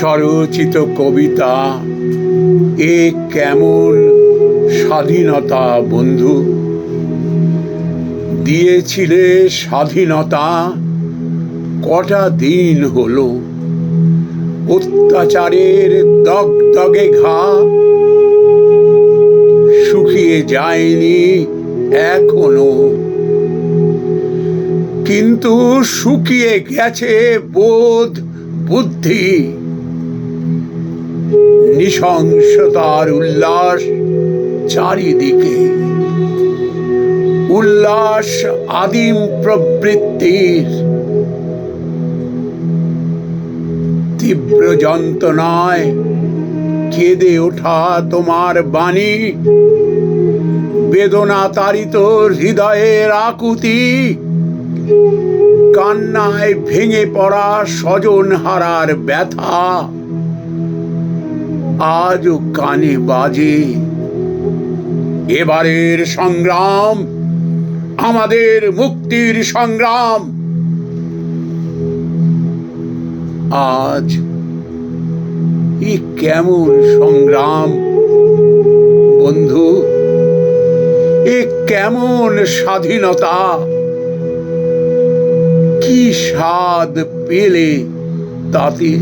স্বরচিত কবিতা। এ কেমন স্বাধীনতা, বন্ধু? দিয়েছিলে স্বাধীনতা, কটা দিন হলো? অত্যাচারের দগদগে ঘা। শুকিয়ে যায়নি এখনও। কিন্তু শুকিয়ে গেছে বোধ বুদ্ধি। নৃশংসতার উল্লাস চারিদিকে। উল্লাস আদিম প্রবৃত্তির। তীব্র যন্ত্রণায় কেঁদে ওঠা তোমার বাণী। বেদনা তারিত হৃদয়ের আকুতি। কান্নায় ভেঙে পড়া স্বজন হারার ব্যথা। আজও কানে বাজে। এবারের সংগ্রাম, আমাদের মুক্তির সংগ্রাম। আজ এ কেমন সংগ্রাম, বন্ধু? এ কেমন স্বাধীনতা? কি স্বাদ পেলে তাতে